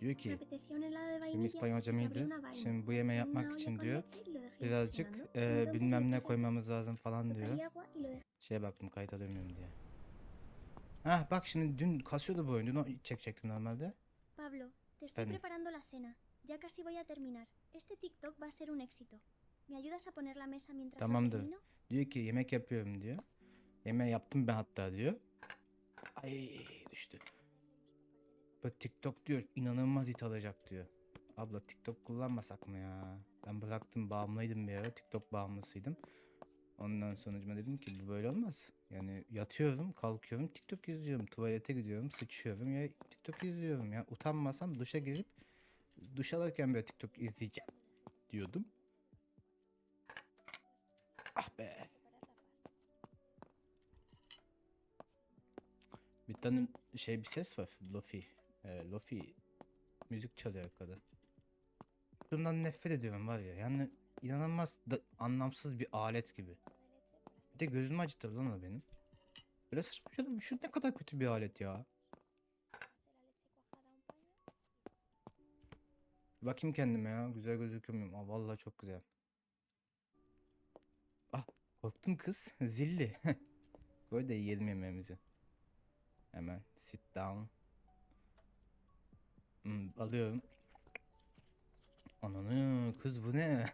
Diyor ki, iyiydi. una vaina, Şimdi bu yemeği yapmak için diyor birazcık e, bilmem ne koymamız lazım falan diyor. Şeye baktım kayıt alamıyorum diye. Hah bak şimdi dün kasıyordu bu oyun. Dün o çekecektim normalde. Pablo, te estoy preparando la cena. Ya casi voy a terminar. Este TikTok va a ser un éxito. ¿Me ayudas a poner la mesa mientras Tamamdır. Diyor ki yemek yapıyorum diyor. Yemeği yaptım ben hatta diyor. Ay düştü. Bu TikTok diyor inanılmaz hit alacak diyor. Abla TikTok kullanmasak mı ya? Ben bıraktım bağımlıydım bir ara. TikTok bağımlısıydım. Ondan sonucuma dedim ki bu böyle olmaz. Yani yatıyorum, kalkıyorum, TikTok izliyorum. Tuvalete gidiyorum, sıçıyorum ya TikTok izliyorum ya. Utanmasam duşa girip duş alırken böyle TikTok izleyeceğim diyordum. Ah be. Bir tane şey bir ses var. Lofi. Ee, Lofi. Müzik çalıyor arkada. Bundan nefret ediyorum var ya. Yani inanılmaz da anlamsız bir alet gibi. Bir de gözümü acıtır lan o benim. Böyle saçma şey- Şu ne kadar kötü bir alet ya. Bakayım kendime ya. Güzel gözüküyor muyum? Aa, vallahi çok güzel. Ah korktum kız. Zilli. Koy da yiyelim yemeğimizi. Hemen sit down. Hmm, alıyorum. Ananı kız bu ne?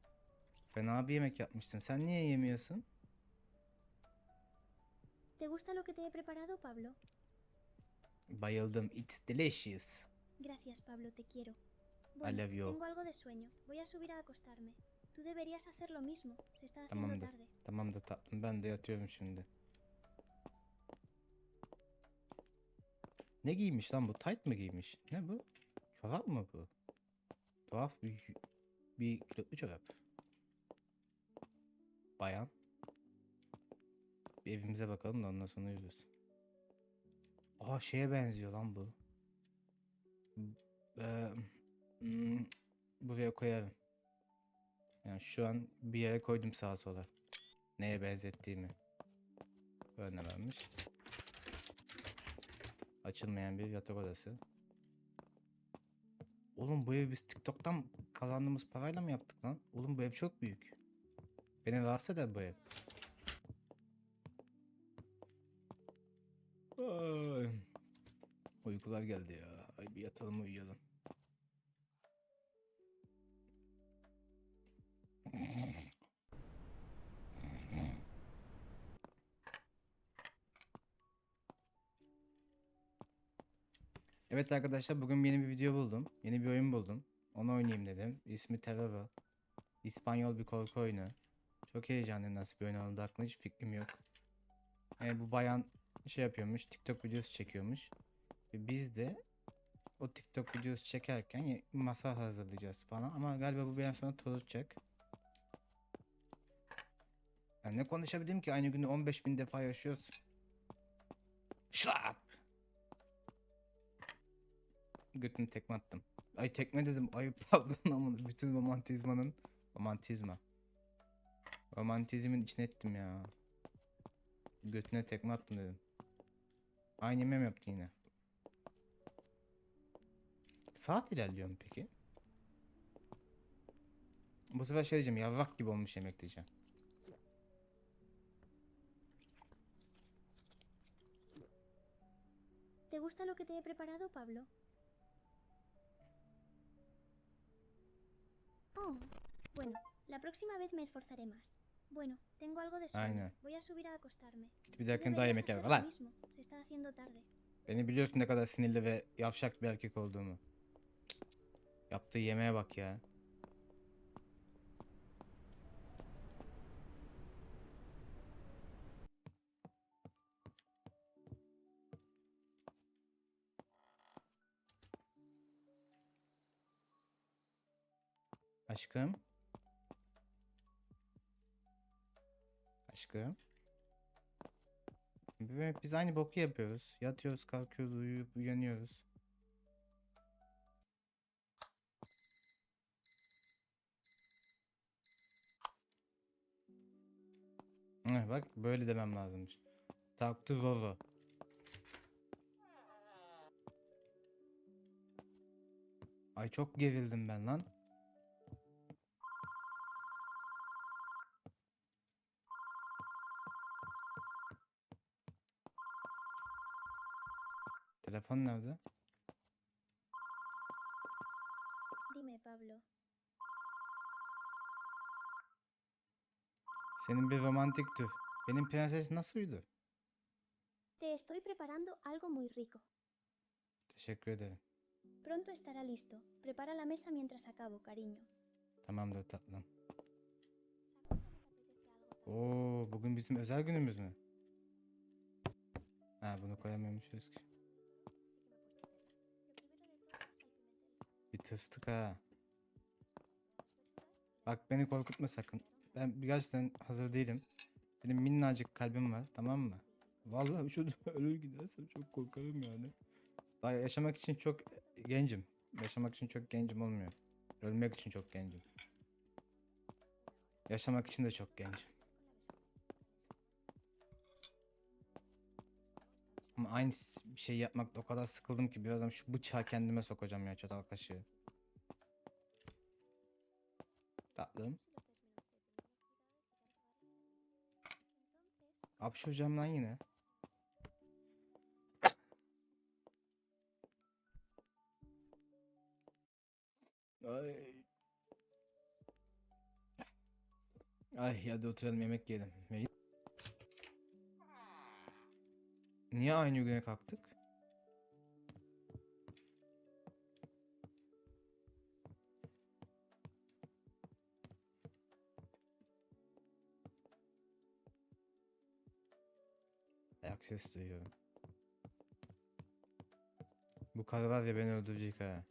Fena bir yemek yapmışsın. Sen niye yemiyorsun? ¿Te gusta lo que te he preparado, Pablo? Bayıldım. It's delicious. Gracias, Pablo, te quiero. Bueno, love you. tengo algo de sueño. Voy a subir a acostarme. Tú deberías hacer lo mismo. Se está haciendo Tamamdır. tarde. Tamam da tatlım. Ben de yatıyorum şimdi. Ne giymiş lan bu? Tight mı giymiş? Ne bu? Çorap mı bu? Tuhaf bir, bir kilotlu çorap. Bayan. Bir evimize bakalım da ondan sonra yürürüz. Aa şeye benziyor lan bu. Eee, hmm, buraya koyarım. Yani şu an bir yere koydum sağa sola. Neye benzettiğimi. Vermiş. Açılmayan bir yatak odası. Oğlum bu evi biz TikTok'tan kazandığımız parayla mı yaptık lan? Oğlum bu ev çok büyük. Beni rahatsız eder bu ev. Ay. Uykular geldi ya. Ay bir yatalım uyuyalım. Evet arkadaşlar bugün yeni bir video buldum. Yeni bir oyun buldum. Onu oynayayım dedim. İsmi Terror. İspanyol bir korku oyunu. Çok heyecanlıyım nasıl bir oyun olduğu hakkında hiç fikrim yok. Yani bu bayan şey yapıyormuş. TikTok videosu çekiyormuş. Ve biz de o TikTok videosu çekerken masa hazırlayacağız falan. Ama galiba bu bir an sonra tozutacak. Yani ne konuşabilirim ki aynı günde 15 bin defa yaşıyoruz. Götünü tekme attım. Ay tekme dedim. Ay pardon ama bütün romantizmanın romantizma. Romantizmin içine ettim ya. Götüne tekme attım dedim. Aynı mem yaptı yine. Saat ilerliyor mu peki? Bu sefer şey diyeceğim yarrak gibi olmuş yemek diyeceğim. ¿Te gusta lo que te he preparado, Pablo? Oh, bueno, la próxima vez me esforzaré más. Bueno, tengo algo de sueño. Aynen. Voy a subir a acostarme. Bir daha deberías yemek lo Lan! Se está haciendo tarde. Beni biliyorsun ne kadar sinirli ve yavşak bir erkek olduğumu. Yaptığı yemeğe bak ya. Aşkım. Aşkım. Biz aynı boku yapıyoruz. Yatıyoruz, kalkıyoruz, uyuyup uyanıyoruz. Bak böyle demem lazımmış. Talk to Roro. Ay çok gerildim ben lan. Telefon nerede? Dime, Pablo. Senin bir romantik tür. Benim prenses nasıl uyudu? Te estoy preparando algo muy rico. Teşekkür ederim. Pronto estará listo. Prepara la mesa mientras acabo, cariño. Tamamdır tatlım. Oo, bugün bizim özel günümüz mü? Ha, bunu koyamıyormuşuz ki. Bir tırstık ha. Bak beni korkutma sakın. Ben gerçekten hazır değilim. Benim minnacık kalbim var tamam mı? Vallahi şurada ölür gidersem çok korkarım yani. Daha yaşamak için çok gencim. Yaşamak için çok gencim olmuyor. Ölmek için çok gencim. Yaşamak için de çok gencim. Aynı şey yapmakta o kadar sıkıldım ki birazdan şu bıçağı kendime sokacağım ya çatal kaşığı. Tatlım. Hapşuracağım lan yine. Ay. Ay hadi oturalım yemek yiyelim. Niye aynı güne kalktık? Ayak ses duyuyorum. Bu karı var ya beni öldürecek ha.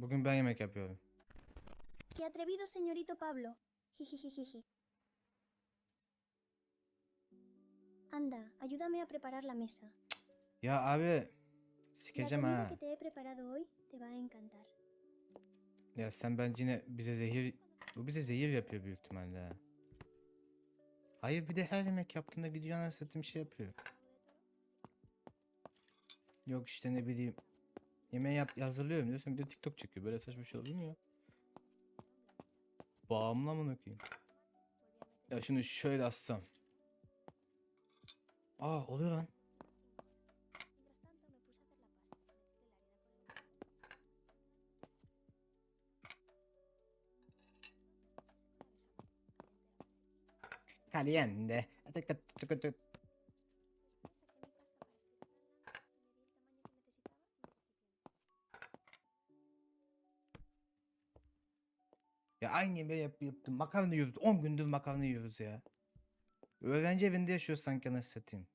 Bugün ben yemek yapıyorum. ¡Qué atrevido, señorito Pablo! Jijijijiji. Anda, ayúdame a preparar la mesa. Ya abi La sikeceğim comida ha. que te he preparado hoy te va a encantar. Ya sen bence yine bize zehir bu bize zehir yapıyor büyük ihtimalle. ha. Hayır bir de her yemek yaptığında gidiyor anasını satayım şey yapıyor. Yok işte ne bileyim. Yemeği yap hazırlıyorum diyorsun bir de TikTok çekiyor. Böyle saçma şey olur mu ya? Bağımlı amına koyayım. Ya şunu şöyle assam. Aa oluyor lan. Caliente. Aynı yemeği yap, yaptım. Makarna yiyoruz. 10 gündür makarna yiyoruz ya. Öğrenci evinde yaşıyoruz sanki nasıl satayım.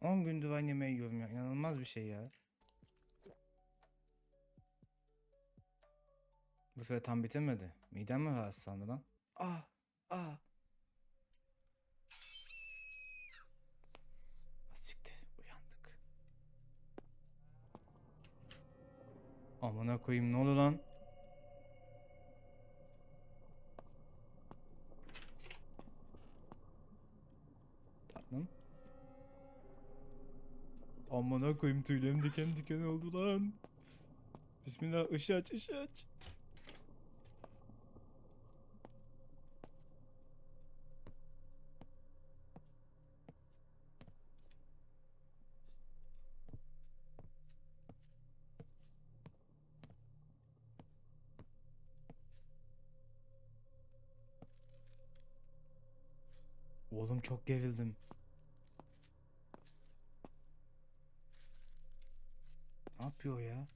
10 gündür aynı yemeği yiyorum ya. İnanılmaz bir şey ya. Bu süre tam bitirmedi. Midem mi rahatsızlandı lan? Ah! Ah Siktir. Uyandık. Amına koyayım ne oldu lan? Tatlım. Amına koyayım tüylerim diken diken oldu lan. Bismillah ışığı aç ışığı aç. Oğlum çok gerildim. Ne yapıyor ya?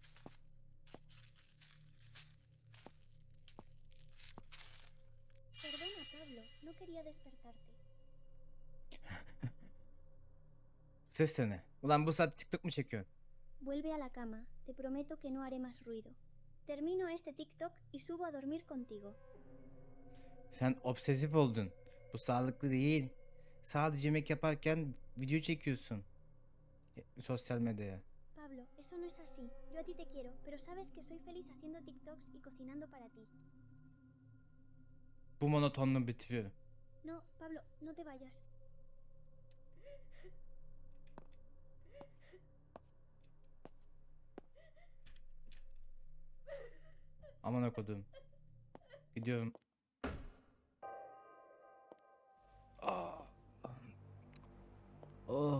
Perdona, Pablo, no quería despertarte. Ses de ne? Ulan bu saat TikTok mu çekiyorsun? Vuelve a la cama, te prometo que no haré más ruido. Termino este TikTok y subo a dormir contigo. Sen obsesif oldun. Bu sağlıklı değil. Sadece yemek yaparken video çekiyorsun. E, Sosyal medyaya. Pablo, eso no es así. Yo a ti te quiero, pero sabes que soy feliz haciendo TikToks y cocinando para ti. Bu monotonluğu bitiriyorum. No, Pablo, no te vayas. Aman okudum. Gidiyorum.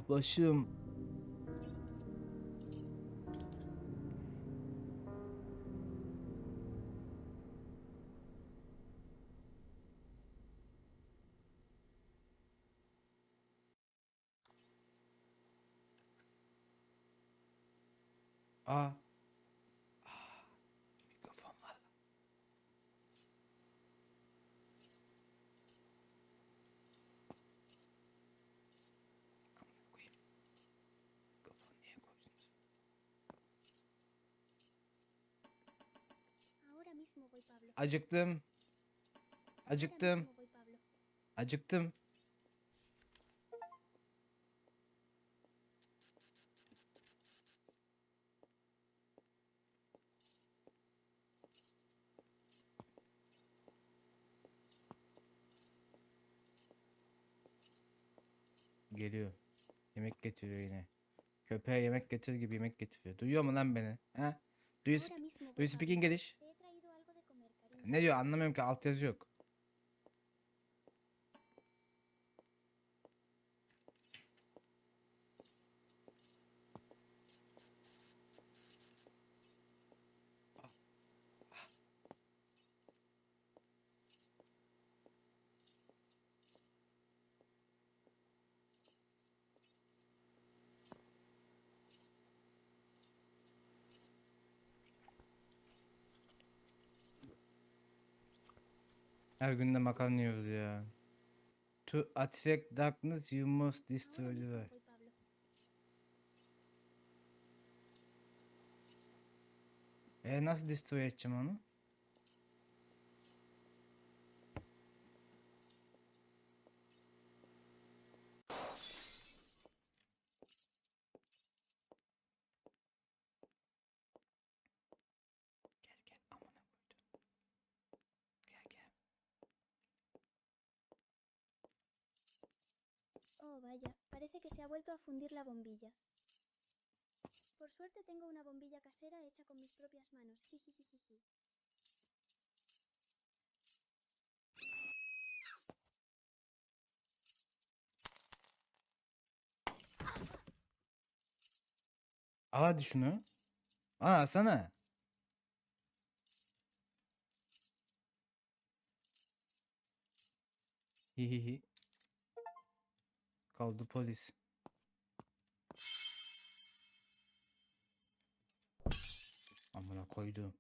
Başım. Acıktım. Acıktım. Acıktım. Geliyor. Yemek getiriyor yine. Köpeğe yemek getir gibi yemek getiriyor. Duyuyor mu lan beni? He? Do you, do you speak. English? Te he traído algo de comer, cariño. Ne diyor anlamıyorum ki altyazı yok. Her gün de makarna yiyoruz ya. To attract darkness you must destroy the light. E nasıl destroy edeceğim onu? Vaya, parece que se ha vuelto a fundir la bombilla. Por suerte tengo una bombilla casera hecha con mis propias manos. Al hadi şunu. Kaldı polis. Amına koydum.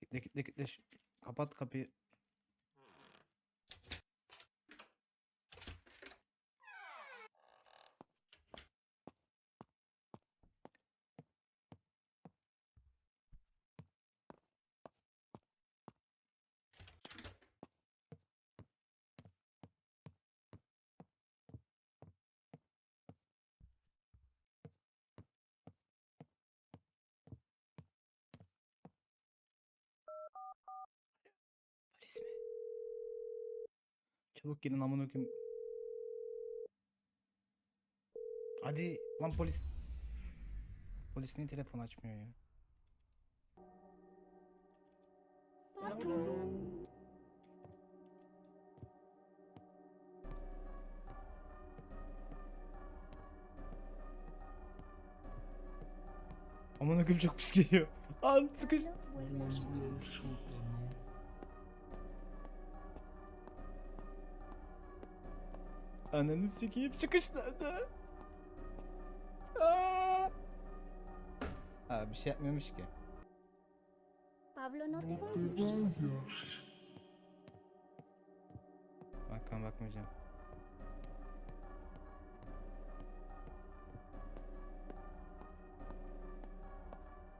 Kitle kitle kitle. Kapat kapıyı. Çabuk gelin amına koyayım. Hadi lan polis. Polis niye telefon açmıyor ya? Amına koyayım çok pis geliyor. Al sıkış. Ananı sikeyim çıkış nerede? Aa! Aa, bir şey yapmıyormuş ki. Pablo, no te vayas. Bakkan bakmayacağım.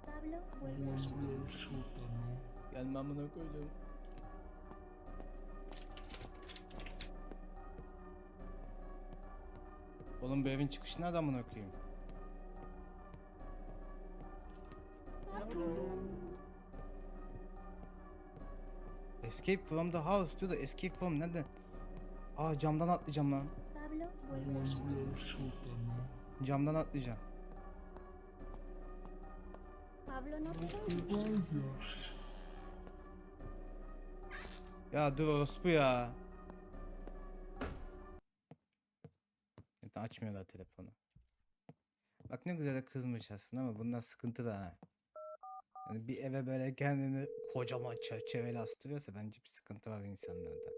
Pablo, vuelve aquí. Gelme amına koydum. Oğlum bu evin çıkışı nerede amına koyayım? Escape from the house diyor da escape from nerede? Aa camdan atlayacağım lan. Camdan atlayacağım. Pablo not Ya dur orospu ya. Zaten açmıyorlar telefonu. Bak ne güzel de kızmış aslında ama bundan sıkıntı da ha. Yani bir eve böyle kendini kocaman çerçeveyle astırıyorsa bence bir sıkıntı var insanlarda.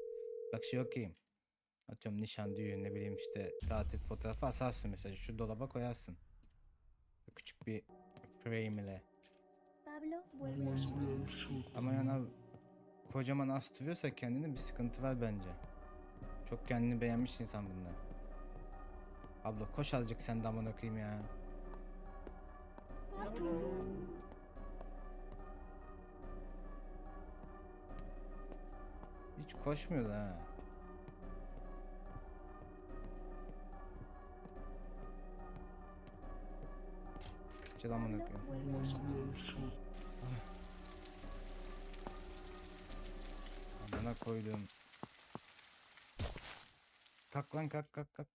Bak şey okeyim. Atıyorum nişan, düğün ne bileyim işte tatil fotoğrafı asarsın mesela şu dolaba koyarsın. Küçük bir frame ile. Pablo. Ama yani kocaman astırıyorsa kendini bir sıkıntı var bence. Çok kendini beğenmiş insan bunlar. Abla koş azıcık sen de aman okuyayım ya. Hiç koşmuyor da ha. Vuelve al sótano. Amına koydum. Kalk lan kalk kalk kalk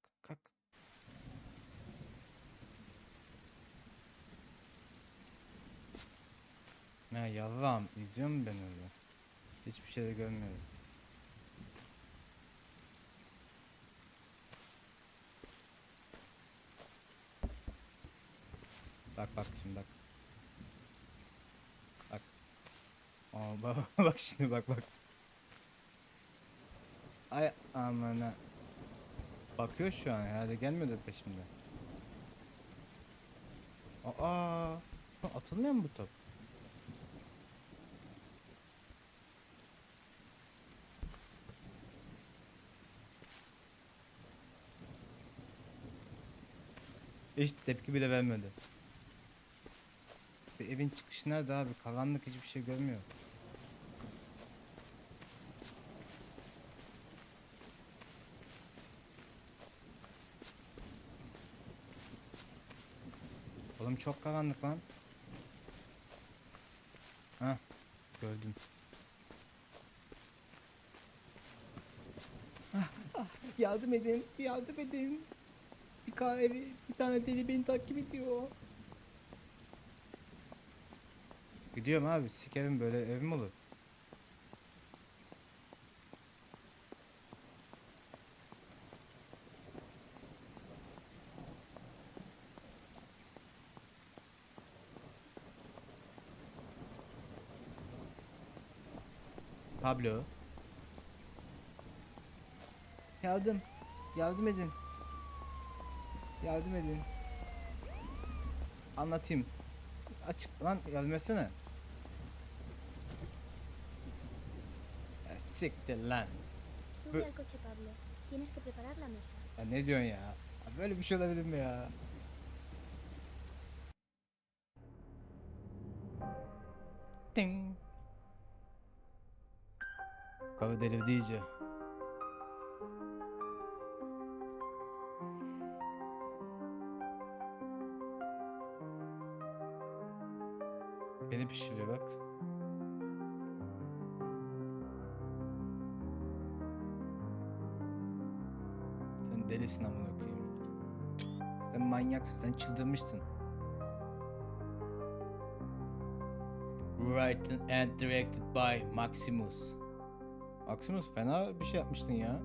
Ya yavrum izliyor mu ben öyle? Hiçbir şey de görmüyorum. Bak bak şimdi bak. Bak. Aa, bak, bak şimdi bak bak. Ay amına. Bakıyor şu an herhalde gelmiyordur peşimde. Aa, atılmıyor mu bu top? Hiç tepki bile vermedi. Bir evin çıkışı nerede abi? Karanlık hiçbir şey görmüyor. Oğlum çok karanlık lan. Ha, gördüm. Ah, ah, yardım edin, yardım edin. Kahve, bir tane deli beni takip ediyor. Gidiyorum abi, sikerim böyle ev mi olur? Pablo. Yardım. Yardım edin. Yardım edin. Anlatayım. Açık lan yardım etsene. Ya siktir lan. Sube al coche, Pablo. Tienes que preparar la mesa. Ya ne diyorsun ya? Ya Böyle bir şey olabilir mi ya? Ding. Karı delirdi iyice. Pişiriyor bak. Sen delisin amına koyayım. Sen manyaksın, sen çıldırmışsın. Written and directed by Maximus. Maximus fena bir şey yapmışsın ya.